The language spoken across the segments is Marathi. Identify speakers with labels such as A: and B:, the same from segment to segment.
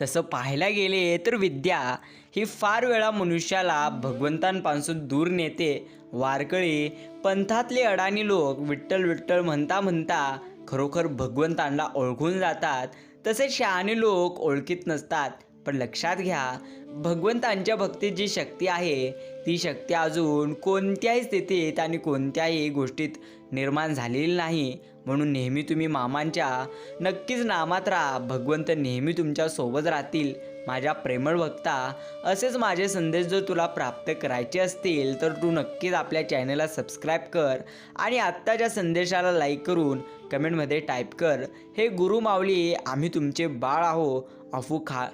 A: तसं पाहायला गेले तर विद्या ही फार वेळा मनुष्याला भगवंतांपासून दूर नेते वारकळी पंथातले अडाणी लोक विठ्ठल विठ्ठल म्हणता म्हणता खरोखर भगवंतांना ओळखून जातात. तसेच शहाणे लोक ओळखीत नसतात. पण लक्षात घ्या भगवंतांच्या भक्तीत जी शक्ती आहे ती शक्ती अजून कोणत्याही स्थितीत आणि कोणत्याही गोष्टीत निर्माण झालेली नाही. म्हणून नेहमी तुम्ही मामांच्या नक्कीच नामात राहा. भगवंत नेहमी तुमच्यासोबत राहतील माझ्या प्रेमळ भक्ता असेच माझे संदेश जर तुला प्राप्त करायचे असतील तर तू नक्कीच आपल्या चॅनलला सबस्क्राईब कर आणि आत्ताच्या संदेशाला लाईक करून कमेंटमध्ये टाईप कर. हे गुरु माऊली आम्ही तुमचे बाळ आहो. अफू खा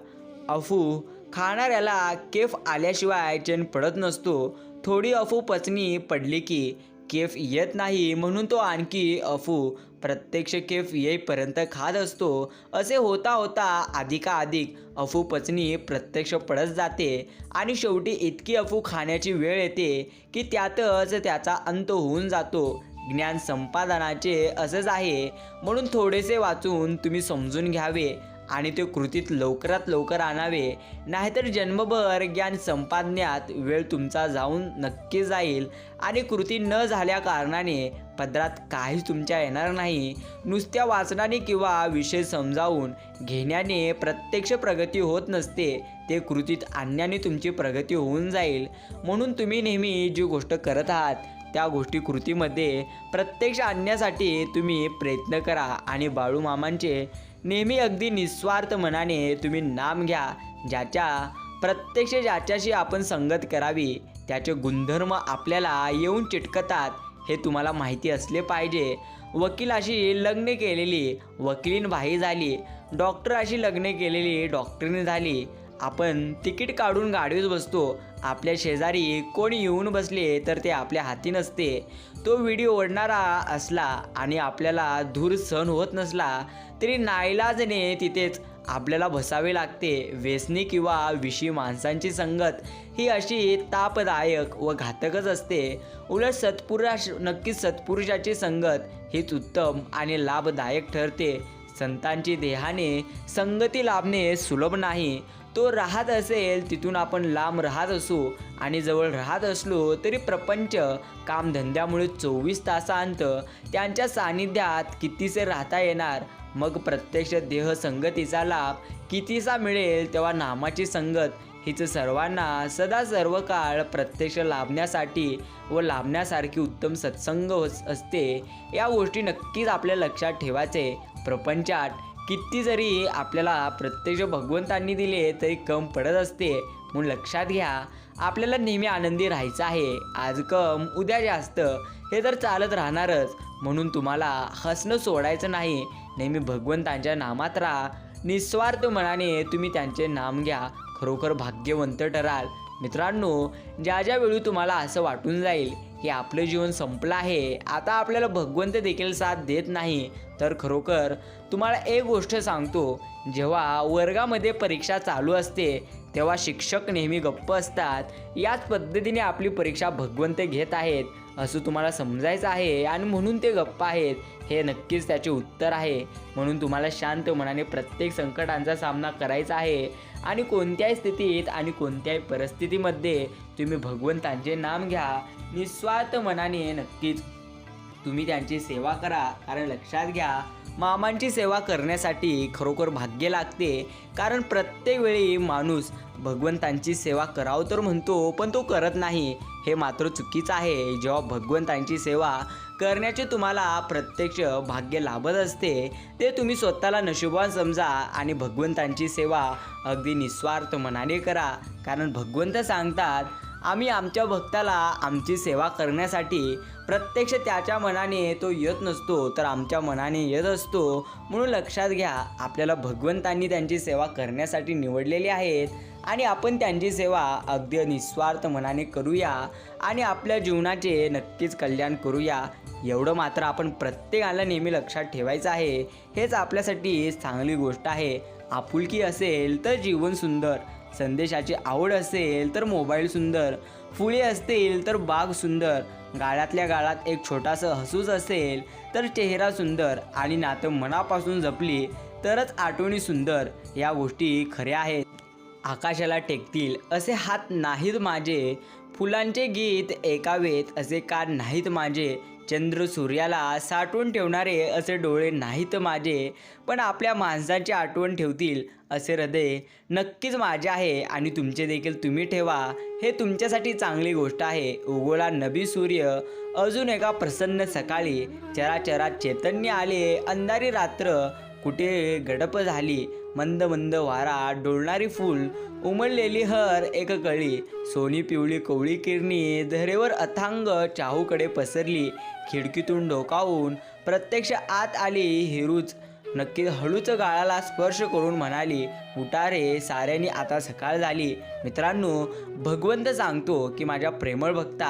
A: अफू खाणाऱ्याला केफ आल्याशिवाय चैन पडत नसतो. थोडी अफू पचनी पडली की केफ येत नाही म्हणून तो आणखी अफू प्रत्यक्ष केफ येईपर्यंत खात असतो. असे होता होता अधिकाधिक अफू पचनी प्रत्यक्ष पडत जाते आणि शेवटी इतकी अफू खाण्याची वेळ येते की त्यातच त्याचा अंत होऊन जातो. ज्ञान संपादनाचे असंच आहे. म्हणून थोडेसे वाचून तुम्ही समजून घ्यावे. आणि ते कृतीत लवकरात लवकर आणावे. नाहीतर जन्मभर ज्ञान संपादण्यात वेळ तुमचा जाऊन नक्की जाईल. आणि कृती न झाल्या कारणाने पदरात काहीच तुमच्या येणार नाही. नुसत्या वाचनाने किंवा विषय समजावून घेण्याने प्रत्यक्ष प्रगती होत नसते. ते कृतीत आणण्याने तुमची प्रगती होऊन जाईल. म्हणून तुम्ही नेहमी जी गोष्ट करत आहात त्या गोष्टी कृतीमध्ये प्रत्यक्ष आणण्यासाठी तुम्ही प्रयत्न करा. आणि बाळूमामांचे नेहमी अगदी निस्वार्थ मनाने तुम्ही नाम घ्या ज्याच्या प्रत्यक्ष ज्याच्याशी आपण संगत करावी त्याचे गुणधर्म आपल्याला येऊन चिटकतात हे तुम्हाला माहिती असले पाहिजे. वकिलाशी लग्न केलेली वकिलीन भाई झाली डॉक्टराशी लग्न केलेली डॉक्टरीन झाली. आपण तिकीट काढून गाडीत बसतो. आपल्या शेजारी कोणी येऊन बसले तर ते आपल्या हाती नसते. तो व्हिडिओ ओढणारा असला आणि आपल्याला धूर सहन होत नसला तरी नाईलाजने तिथेच. आपल्याला बसावे लागते. व्यसनी किंवा विषी माणसांची संगत. ही अशी तापदायक व घातकच असते. उलट सत्पुरुष नक्कीच सत्पुरुषाची संगत हीच उत्तम आणि लाभदायक ठरते. संतांची देहाने संगती लाभणे सुलभ नाही. तो राहत असेल तिथून आपण लांब राहत असू आणि जवळ राहत असलो तरी प्रपंच कामधंद्यामुळे चोवीस तासांत त्यांच्या सानिध्यात कितीसे राहता येणार? मग प्रत्यक्ष देह संगतीचा लाभ कितीसा मिळेल तेव्हा नामाची संगत हिच सर्वांना सदा सर्व काळ प्रत्यक्ष लाभण्यासाठी व लाभण्यासारखी उत्तम सत्संग असते. या गोष्टी नक्कीच आपल्या लक्षात ठेवायचे. प्रपंचात किती जरी आपल्याला प्रत्यक्ष भगवंतांनी दिले तरी कम पडत असते. म्हणून लक्षात घ्या आपल्याला नेहमी आनंदी राहायचं आहे. आज कम उद्या जास्त हे तर चालत राहणारच. म्हणून तुम्हाला हसणं सोडायचं नाही. नेहमी भगवंतांच्या नामात राहा. निस्वार्थ मनाने तुम्ही त्यांचे नाम घ्या. खरोखर भाग्यवंत ठराल. मित्रांनो ज्या ज्या वेळी तुम्हाला असं वाटून जाईल की आपलं जीवन संपलं आहे. आता आपल्याला भगवंत देखील साथ देत नाही. तर खरोखर तुम्हाला एक गोष्ट सांगतो. जेव्हा वर्गामध्ये परीक्षा चालू असते तेव्हा शिक्षक नेहमी गप्प असतात. याच पद्धतीने आपली परीक्षा भगवंत घेत आहेत. असं तुम्हाला समजायचं आहे आणि म्हणून ते गप्प आहेत हे नक्कीच त्याचे उत्तर आहे. म्हणून तुम्हाला शांत मनाने प्रत्येक संकटांचा सामना करायचा आहे. आणि कोणत्याही स्थितीत आणि कोणत्याही परिस्थितीमध्ये तुम्ही भगवंतांचे नाम घ्या. निस्वार्थ मनाने नक्कीच तुम्ही त्यांची सेवा करा. कारण लक्षात घ्या मामांची सेवा करण्यासाठी खरोखर भाग्य लागते. कारण प्रत्येक वेळी माणूस भगवंतांची सेवा करावं तर म्हणतो पण तो करत नाही. हे मात्र चुकीचं आहे. जेव्हा भगवंतांची सेवा करण्याचे तुम्हाला प्रत्यक्ष भाग्य लाभत असते ते तुम्ही स्वतःला नशिबान समजा आणि भगवंतांची सेवा अगदी निस्वार्थ मनाने करा. कारण भगवंत सांगतात आम्ही आमच्या भक्ताला आमची सेवा करण्यासाठी प्रत्यक्ष त्याच्या मनाने तो येत नसतो तर आमच्या मनाने येत असतो. म्हणून लक्षात घ्या आपल्याला भगवंतांनी त्यांची सेवा करण्यासाठी निवडलेली आहेत. आणि आपण त्यांची सेवा अगदी निस्वार्थ मनाने करूया आणि आपल्या जीवनाचे नक्कीच कल्याण करूया. एवढं मात्र आपण प्रत्येकाला नेहमी लक्षात ठेवायचं आहे. हेच आपल्यासाठी चांगली गोष्ट आहे. आपुलकी असेल तर जीवन सुंदर. संदेशाची आवड असेल तर मोबाईल सुंदर. फुले असतील तर बाग सुंदर. गाळ्यातल्या गाळात एक छोटासं हसूच असेल तर चेहरा सुंदर आणि नातं मनापासून जपली तरच आठवणी सुंदर. या गोष्टी खऱ्या आहेत. आकाशाला टेकतील असे हात नाहीत माझे. फुलांचे गीत ऐकावेत असे कान नाहीत माझे. चंद्र सूर्याला साठवून ठेवणारे असे डोळे नाहीत माझे. पण आपल्या माणसाची आठवण ठेवतील असे हृदय नक्कीच माझे आहे आणि तुमचे देखील तुम्ही ठेवा. हे तुमच्यासाठी चांगली गोष्ट आहे. उगोळा नबी सूर्य अजून एका प्रसन्न सकाळी. चराचरात चैतन्य आले अंधारी रात्र कुठे गडप झाली? मंद मंद वारा डोलणारी फूल उमललेली हर एक कळी. सोनी पिवळी कोवळी किरणी धरेवर अथांग चाहूकडे पसरली. खिडकीतून डोकावून प्रत्यक्ष आत आली हिरूच. नक्की हळूच गाळाला स्पर्श करून म्हणाली उठा रे साऱ्यांनी आता सकाळ झाली. मित्रांनो भगवंत सांगतो की माझ्या प्रेमळ भक्ता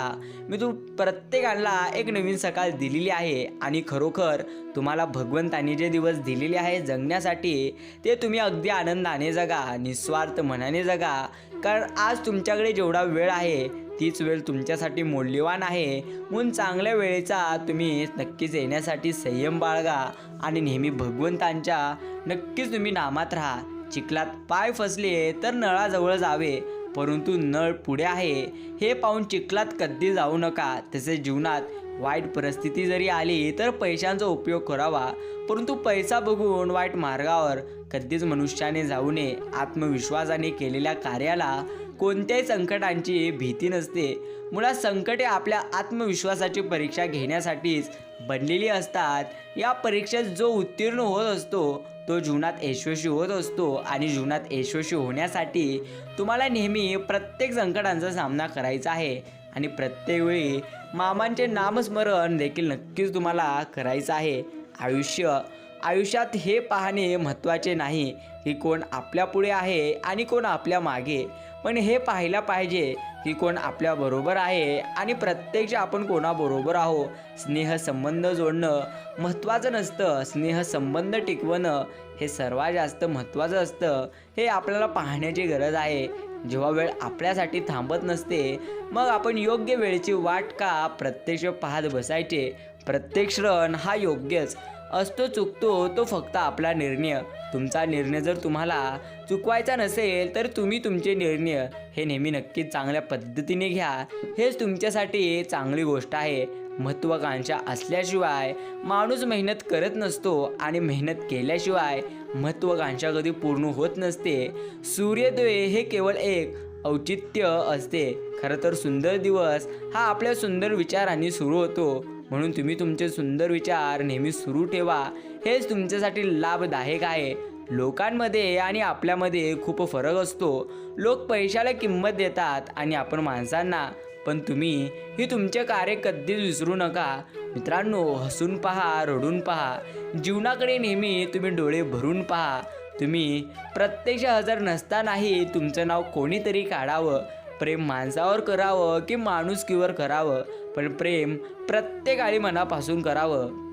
A: मी तू प्रत्येकाला एक नवीन सकाळ दिलेली आहे आणि खरोखर तुम्हाला भगवंतांनी जे दिवस दिलेले आहे जगण्यासाठी ते तुम्ही अगदी आनंदाने जगा निस्वार्थ मनाने जगा. कारण आज तुमच्याकडे जेवढा वेळ आहे तीच वेळ तुमच्यासाठी मौल्यवान आहे. म्हणून चांगल्या वेळेचा तुम्ही नक्कीच येण्यासाठी संयम बाळगा आणि नेहमी भगवंतांच्या नक्कीच तुम्ही नामात राहा. चिखलात पाय फसले तर नळाजवळ जावे परंतु नळ पुढे आहे. हे पाहून चिखलात कधी जाऊ नका. तसेच जीवनात वाईट परिस्थिती जरी आली तर पैशांचा उपयोग करावा. परंतु पैसा बघून वाईट मार्गावर कधीच मनुष्याने जाऊ नये. आत्मविश्वासाने केलेल्या कार्याला कोणत्याही संकटांची भीती नसते. मुळात संकटे आपल्या आत्मविश्वासाची परीक्षा घेण्यासाठीच बनलेली असतात. या परीक्षेत जो उत्तीर्ण होत असतो तो जीवनात यशस्वी होत असतो आणि जीवनात यशस्वी होण्यासाठी तुम्हाला नेहमी प्रत्येक संकटांचा सामना करायचा आहे. आणि प्रत्येक वेळी मामांचे नामस्मरण देखील नक्कीच तुम्हाला करायचं आहे. आयुष्य आयुष्यात हे पाहणे महत्त्वाचे नाही की कोण आपल्या पुढे आहे आणि कोण आपल्या मागे. पण हे पाहायला पाहिजे की कोण आपल्याबरोबर आहे आणि प्रत्यक्ष आपण कोणाबरोबर आहो स्नेहसंबंध जोडणं महत्त्वाचं नसतं. स्नेहसंबंध टिकवणं हे सर्वात जास्त महत्त्वाचं असतं. हे आपल्याला पाहण्याची गरज आहे. जेव्हा वेळ आपल्यासाठी थांबत नसते मग आपण योग्य वेळेची वाट का प्रत्यक्ष पाहत बसायचे? प्रत्येक क्षण हा योग्यच. असतो चुकतो तो फक्त आपला निर्णय. तुमचा निर्णय जर तुम्हाला चुकवायचा नसेल तर तुम्ही तुमचे निर्णय. हे नेहमी नक्कीच चांगल्या पद्धतीने घ्या. हेच तुमच्यासाठी चांगली गोष्ट आहे. महत्त्वाकांक्षा असल्याशिवाय माणूस मेहनत करत नसतो आणि मेहनत केल्याशिवाय महत्त्वाकांक्षा कधी पूर्ण होत नसते. सूर्योदय हे केवळ एक औचित्य असते. खरं तर सुंदर दिवस हा आपल्या सुंदर विचारांनी सुरू होतो. म्हणून तुम्ही तुमचे सुंदर विचार नेहमी सुरू ठेवा. हेच तुमच्यासाठी लाभदायक आहे. लोकांमध्ये आणि आपल्यामध्ये खूप फरक असतो. लोक पैशाला किंमत देतात आणि आपण माणसांना पण तुम्ही ही तुमचे कार्य कधीच विसरू नका. मित्रांनो हसून पहा रडून पहा. जीवनाकडे नेहमी तुम्ही डोळे भरून पहा. तुम्ही प्रत्यक्ष हजर नसतानाही तुमचं नाव कोणीतरी काढावं. प्रेम माणसावर करावं की माणुसकीवर करावं. पण प्रेम प्रत्येकाळी मनापासून करावं.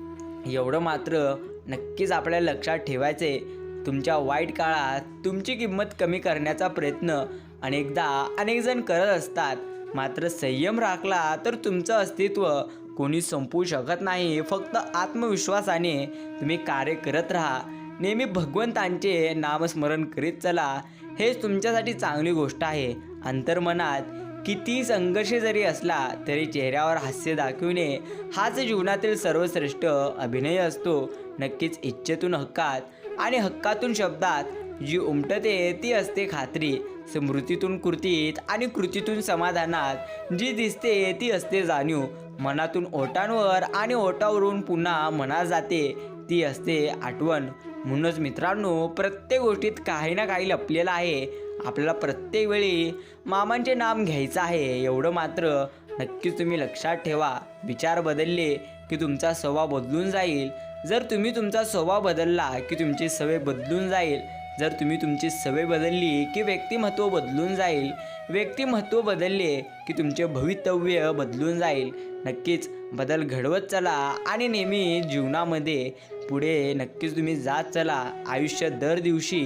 A: एवढं मात्र नक्कीच आपल्याला लक्षात ठेवायचे. तुमच्या वाईट काळात तुमची किंमत कमी करण्याचा प्रयत्न अनेकदा अनेक जण करत असतात. मात्र संयम राखला तर तुमचं अस्तित्व कोणी संपवू शकत नाही. फक्त आत्मविश्वासाने तुम्ही कार्य करत राहा. नेहमी भगवंतांचे नामस्मरण करीत चला. हेच तुमच्यासाठी चांगली गोष्ट आहे. अंतर्मनात किती संघर्ष जरी असला तरी चेहऱ्यावर हास्य दाखविणे हाच जीवनातील सर्वश्रेष्ठ अभिनय असतो. नक्कीच इच्छेतून हक्कात आणि हक्कातून शब्दात जी उमटते ती असते खात्री. स्मृतीतून कृतीत आणि कृतीतून समाधानात. जी दिसते ती असते जाणीव. मनातून ओटांवर आणि ओटावरून पुन्हा मना जाते. ती असते आठवण. म्हणूनच मित्रांनो प्रत्येक गोष्टीत काही ना काही लपलेलं आहे. आपल्याला प्रत्येक वेळी मामांचे नाम घ्यायचं आहे. एवढं मात्र नक्कीच तुम्ही लक्षात ठेवा. विचार बदलले की तुमचा स्वभाव बदलून जाईल. जर तुम्ही तुमचा स्वभाव बदलला की तुमची सवय बदलून जाईल जर तुम्ही तुमची सवय बदलली की व्यक्तिमत्व बदलून जाईल व्यक्तिमत्व बदलले की तुमचे भवितव्य बदलून जाईल. नक्कीच बदल घडवत चला आणि नेहमी जीवनामध्ये पुढे नक्कीच तुम्ही जात चला. आयुष्य दर दिवशी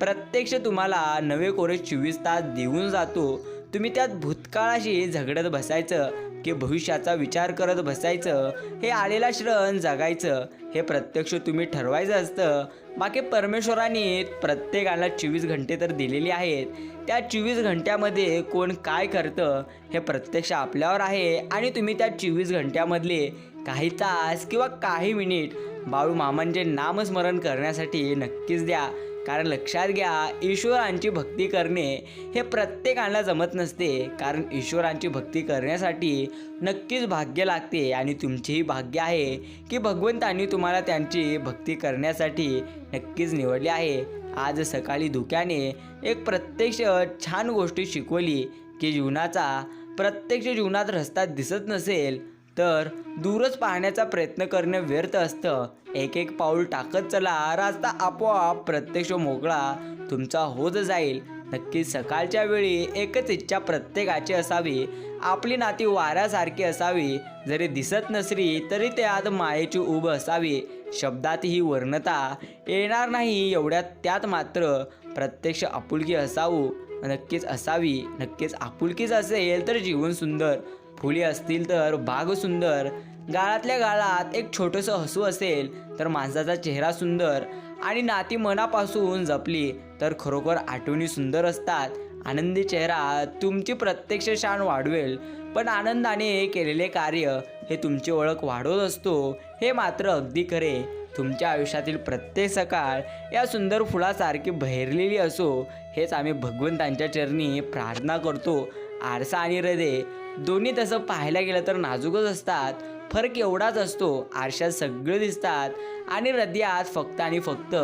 A: प्रत्यक्ष तुम्हाला नवे कोरे चोवीस तास देऊन जातो. तुम्ही त्यात भूतकाळाशी झगडत बसायचं की भविष्याचा विचार करत बसायचं हे आलेला श्रण जगायचं हे प्रत्यक्ष तुम्ही ठरवायचं असतं. बाकी परमेश्वराने प्रत्येकाला चोवीस घंटे तर दिलेली आहेत. त्या चोवीस घंट्यामध्ये कोण काय करतं हे प्रत्यक्ष आपल्यावर आहे. आणि तुम्ही त्या चोवीस घंट्यामधले काही तास किंवा काही मिनिट बाळू मामांचे नामस्मरण करण्यासाठी नक्कीच द्या. कारण लक्षात घ्या ईश्वरांची भक्ती करणे हे प्रत्येकाला जमत नसते. कारण ईश्वरांची भक्ती करण्यासाठी नक्कीच भाग्य लागते आणि तुमचेही भाग्य आहे की भगवंतांनी तुम्हाला त्यांची भक्ती करण्यासाठी नक्कीच निवडले आहे. आज सकाळी धुक्याने एक प्रत्यक्ष छान गोष्टी शिकवली की जीवनाचा प्रत्यक्ष जीवनात रस्ता दिसत नसेल तर दूरच पाहण्याचा प्रयत्न करणं व्यर्थ असतं. एक एक पाऊल टाकत चला रास्ता आपोआप प्रत्यक्ष मोकळा तुमचा होत जाईल. नक्कीच सकाळच्या वेळी एकच इच्छा प्रत्येकाची असावी. आपली नाती वाऱ्यासारखी असावी. जरी दिसत नसली तरी त्यात मायेची उभ असावी. शब्दात ही वर्णता येणार नाही एवढ्यात त्यात मात्र प्रत्यक्ष आपुलकी असावू. नक्कीच असावी. नक्कीच आपुलकीच असेल तर जीवन सुंदर. फुले असतील तर बाग सुंदर गाळातल्या गाळात एक छोटंसं हसू असेल तर माणसाचा चेहरा सुंदर आणि नाती मनापासून जपली तर खरोखर आठवणी सुंदर असतात. आनंदी चेहरा तुमची प्रत्यक्ष शान वाढवेल पण आनंदाने केलेले कार्य हे तुमची ओळख वाढवत असतो हे मात्र अगदी खरे. तुमच्या आयुष्यातील प्रत्येक सकाळ या सुंदर फुलासारखी बहरलेली असो हेच आम्ही भगवंतांच्या चरणी प्रार्थना करतो. आरसा आणि हृदय दोन्ही तसं पाहायला गेलं तर नाजूकच असतात. फरक एवढाच असतो आरशात सगळं दिसतात आणि हृदयात फक्त आणि फक्त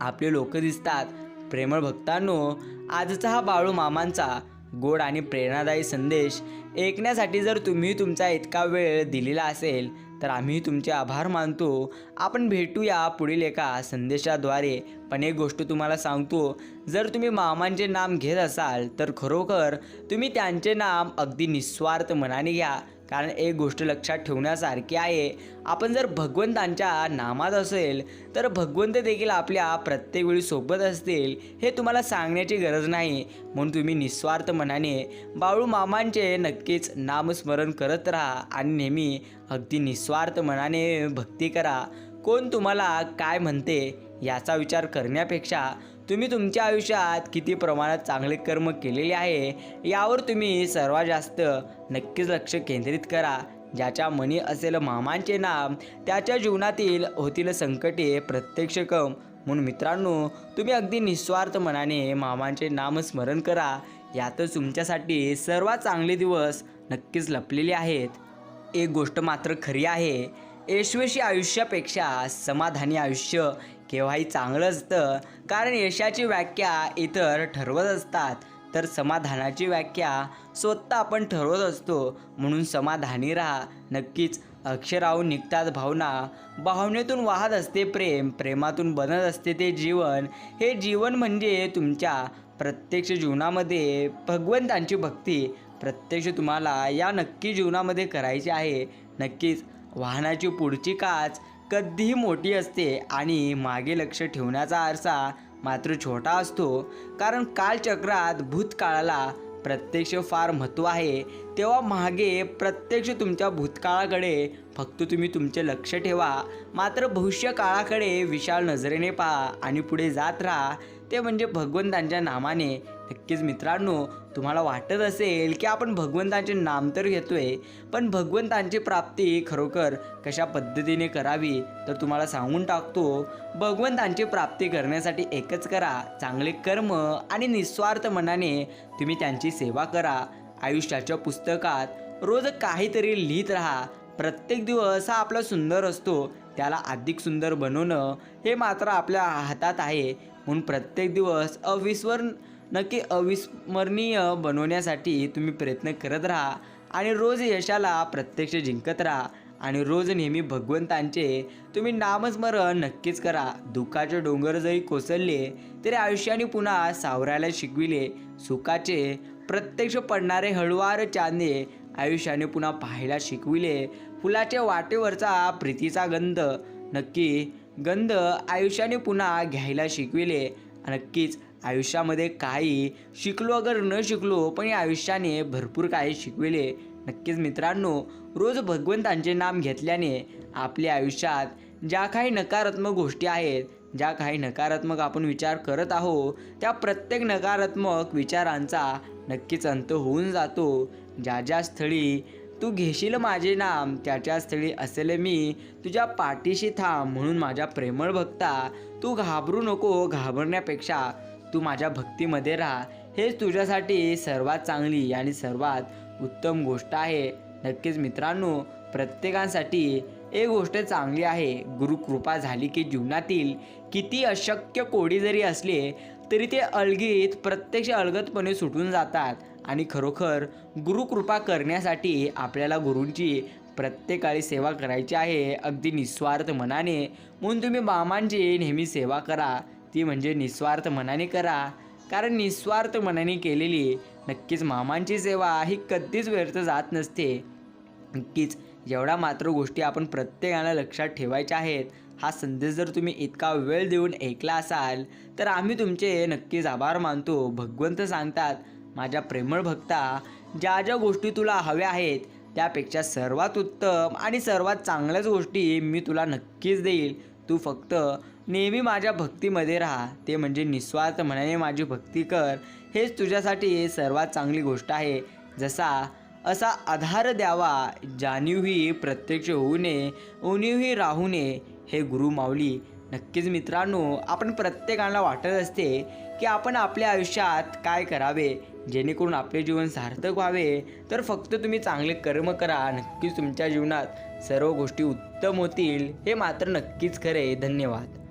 A: आपले लोक दिसतात. प्रेमळ भक्तांनो आजचा हा बाळू मामांचा गोड आणि प्रेरणादायी संदेश ऐकण्यासाठी जर तुम्ही तुमचा इतका वेळ दिलेला असेल तर आम्ही तुमचे आभार मानतो. आपण भेटूया पुढील एका संदेशाद्वारे. पण एक गोष्ट तुम्हाला सांगतो. जर तुम्ही मामांचे नाम घेत असाल तर खरोखर तुम्ही त्यांचे नाम अगदी निस्वार्थ मनाने घ्या. कारण एक गोष्ट लक्षात ठेवण्यासारखी आहे आपण जर भगवंतांच्या नामात असेल तर भगवंत देखील आपल्या प्रत्येक वेळी सोबत असतील हे तुम्हाला सांगण्याची गरज नाही. म्हणून तुम्ही निस्वार्थ मनाने बाळू मामांचे नक्कीच नामस्मरण करत राहा आणि नेहमी अगदी निस्वार्थ मनाने भक्ती करा. कोण तुम्हाला काय म्हणते याचा विचार करण्यापेक्षा तुम्ही तुमच्या आयुष्यात किती प्रमाणात चांगले कर्म केलेले आहे यावर तुम्ही सर्वात जास्त नक्कीच लक्ष केंद्रित करा. ज्याच्या मनी असेल मामांचे नाम त्याच्या जीवनातील होतील संकटे प्रत्यक्ष कम. म्हणून मित्रांनो तुम्ही अगदी निस्वार्थ मनाने मामांचे नामस्मरण करा. यातच तुमच्यासाठी सर्वात चांगले दिवस नक्कीच लपलेले आहेत. एक गोष्ट मात्र खरी आहे यशस्वी आयुष्यापेक्षा समाधानी आयुष्य केव्हाही चांगलं असतं. कारण यशाची व्याख्या इतर ठरवत असतात. तर समाधानाची व्याख्या स्वतः आपण ठरवत असतो. म्हणून समाधानी राहा. नक्कीच अक्षराहून निघतात भावना. भावनेतून वाहत असते प्रेम. प्रेमातून बनत असते ते जीवन. हे जीवन म्हणजे तुमच्या प्रत्यक्ष जीवनामध्ये भगवंतांची भक्ती. प्रत्यक्ष तुम्हाला या नक्की जीवनामध्ये करायची आहे. नक्कीच वाहनाची पुढची काच कधीही मोठी असते आणि मागे लक्ष ठेवण्याचा आरसा मात्र छोटा असतो. कारण कालचक्रात भूतकाळाला प्रत्यक्ष फार महत्त्व आहे तेव्हा मागे प्रत्यक्ष तुमच्या भूतकाळाकडे फक्त तुम्ही तुमचे लक्ष ठेवा. मात्र भविष्य काळाकडे विशाल नजरेने पहा आणि पुढे जात राहा. ते म्हणजे भगवंतांच्या नामाने. नक्कीच मित्रांनो तुम्हाला वाटत असेल की आपण भगवंतांचे नाम तर घेतोय पण भगवंतांची प्राप्ती खरोखर कशा पद्धतीने करावी तर तुम्हाला सांगून टाकतो. भगवंतांची प्राप्ती करण्यासाठी एकच करा चांगले कर्म आणि निस्वार्थ मनाने तुम्ही त्यांची सेवा करा. आयुष्याच्या पुस्तकात रोज काहीतरी लिहित राहा. प्रत्येक दिवस हा आपला सुंदर असतो त्याला अधिक सुंदर बनवणं हे मात्र आपल्या हातात आहे. म्हणून प्रत्येक दिवस अविस्मरण नक्की अविस्मरणीय बनवण्यासाठी तुम्ही प्रयत्न करत राहा आणि रोज यशाला प्रत्यक्ष जिंकत राहा आणि रोज नेहमी भगवंतांचे तुम्ही नामस्मरण नक्कीच करा. दुःखाचे डोंगर जरी कोसळले तरी आयुष्याने पुन्हा सावरायला शिकविले. सुखाचे प्रत्यक्ष पडणारे हळुवार चांदे आयुष्याने पुन्हा पाहायला शिकविले. फुलाच्या वाटेवरचा प्रीतीचा गंध नक्की गंध आयुष्याने पुन्हा घ्यायला शिकविले. नक्कीच आयुष्यामध्ये काही शिकलो अगर न शिकलो पण या आयुष्याने भरपूर काही शिकविले. नक्कीच मित्रांनो रोज भगवंतांचे नाम घेतल्याने आपल्या आयुष्यात ज्या काही नकारात्मक गोष्टी आहेत ज्या काही नकारात्मक आपण विचार करत आहो त्या प्रत्येक नकारात्मक विचारांचा नक्कीच अंत होऊन जातो. ज्या ज्या स्थळी तू घेशील माझे नाम त्याच्या स्थळी असेल मी तुझ्या पाठीशी थांब म्हणून माझ्या प्रेमळ भक्ता तू घाबरू नको घाबरण्यापेक्षा तू माझ्या भक्तीमध्ये राहा. हेच तुझ्यासाठी सर्वात चांगली आणि सर्वात उत्तम गोष्ट आहे. नक्कीच मित्रांनो प्रत्येकासाठी एक गोष्ट चांगली आहे. गुरुकृपा झाली की जीवनातील किती अशक्य कोडी जरी असले तरी ते अलगीत प्रत्यक्ष अलगतपणे सुटून जातात. आणि खरोखर गुरुकृपा करण्यासाठी आपल्याला गुरूंची प्रत्येकाळी सेवा करायची आहे. अगदी निस्वार्थ मनाने. म्हणून तुम्ही बामांची नेहमी सेवा करा. ती म्हणजे निस्वार्थ मनाने करा. कारण निस्वार्थ मनाने केलेली नक्कीच मामांची सेवा ही कधीच व्यर्थ जात नसते. नक्कीच जेवढ्या मात्र गोष्टी आपण प्रत्येकाला लक्षात ठेवायच्या आहेत हा संदेश जर तुम्ही इतका वेळ देऊन ऐकला असाल तर आम्ही तुमचे नक्कीच आभार मानतो. भगवंत सांगतात माझ्या प्रेमळ भक्ता ज्या ज्या गोष्टी तुला हव्या आहेत त्यापेक्षा सर्वात उत्तम आणि सर्वात चांगल्याच गोष्टी मी तुला नक्कीच देईल. तू फक्त नेहमी माझ्या भक्तीमध्ये राहा. ते म्हणजे निस्वार्थ मनाने माझी भक्ती कर. हेच तुझ्यासाठी सर्वात चांगली गोष्ट आहे. जसा असा आधार द्यावा जाणीवही प्रत्यक्ष होऊ नये उणीवही राहू नये हे गुरु माऊली. नक्कीच मित्रांनो आपण प्रत्येकाला वाटत असते की आपण आपल्या आयुष्यात काय करावे? जेणेकरून आपले जीवन सार्थक व्हावे. तर फक्त तुम्ही चांगले कर्म करा. नक्कीच तुमच्या जीवनात सर्व गोष्टी उत्तम होतील. हे मात्र नक्कीच खरे धन्यवाद.